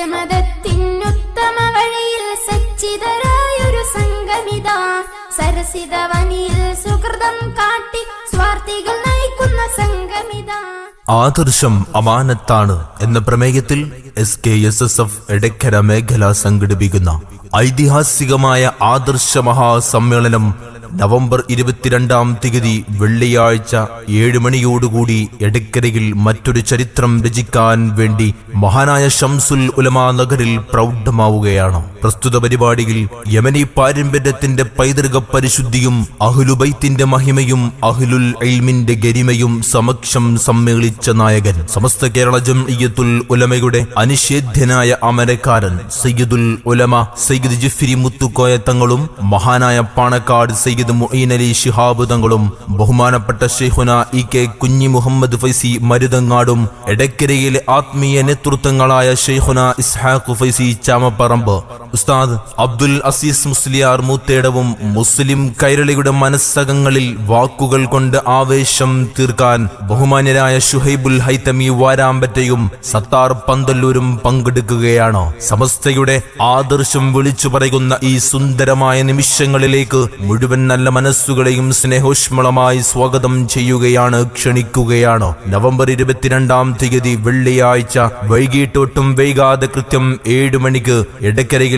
സത്യമതത്തിനുത്തമ വഴിയിൽ സച്ചിതരായൊരു സംഗമിത സരസിതവനിയിൽ സുഹൃതം കാട്ടി സ്വാർത്ഥികൾ നയിക്കുന്ന സംഗമിത ആദർശം അമാനത്താണ് എന്ന പ്രമേയത്തിൽ S K S S F Edakkara മേഖല സംഘടിപ്പിക്കുന്ന ഐതിഹാസികമായ ആദർശ മഹാസമ്മേളനം നവംബർ ഇരുപത്തിരണ്ടാം തീയതി വെള്ളിയാഴ്ച ഏഴ് മണിയോടുകൂടി എടക്കരയിൽ മറ്റൊരു ചരിത്രം രചിക്കാൻ വേണ്ടി മഹാനായ ഷംസുൽ ഉലമാ നഗറിൽ പ്രൗഢമാവുകയാണ്. പ്രസ്തുത പരിപാടിയിൽ യമനി പാരമ്പര്യത്തിന്റെ പൈതൃക പരിശുദ്ധിയും അഹ്ലുബൈത്തിന്റെ മഹിമയും അഹ്ലുൽ ഇൽമിന്റെ ഗരിമയും സമക്ഷം സമ്മേളിച്ച നായകൻ. സമസ്ത കേരള ജംഇയ്യത്തുൽ ഉലമയുടെ അനിഷേധ്യനായ അമരക്കാരൻ സയ്യിദുൽ ഉലമ സയ്യിദ് ജിഫ്രി മുത്തുക്കോയ തങ്ങളും മഹാനായ പാണക്കാട് സയ്യിദ് മുഈൻ അലി ശിഹാബ് തങ്ങളും ബഹുമാനപ്പെട്ട ഷെഹുന ഇ കെ കുഞ്ഞി മുഹമ്മദ് ഫൈസി മരുതങ്ങാടും എടക്കരയിലെ ആത്മീയ നേതൃത്വങ്ങളായ ഷെയ്ഹുന ഇസ്ഹാഖ് ഫൈസി ചാമപ്പറമ്പ് ഉസ്താദ് അബ്ദുൽ അസീസ് മുസ്ലിയാർ മൂത്തേടവും മുസ്ലിം കൈരളിയുടെ മനസ്സകങ്ങളിൽ വാക്കുകൾ കൊണ്ട് ആവേശം തീർക്കാൻ ബഹുമാന്യരായ ഷുഹൈബുൽ ഹൈത്തമി വാരാമ്പറ്റയും സത്താർ പന്തല്ലൂരും പങ്കെടുക്കുകയാണ്. സമസ്തയുടെ ആദർശം വിളിച്ചു പറയുന്ന ഈ സുന്ദരമായ നിമിഷങ്ങളിലേക്ക് മുഴുവൻ നല്ല മനസ്സുകളെയും സ്നേഹോഷ്മളമായി സ്വാഗതം ചെയ്യുകയാണ് ക്ഷണിക്കുകയാണ്. നവംബർ ഇരുപത്തിരണ്ടാം തീയതി വെള്ളിയാഴ്ച വൈകിട്ടൊട്ടും വൈകാതെ കൃത്യം ഏഴ് മണിക്ക് എടക്കരയിൽ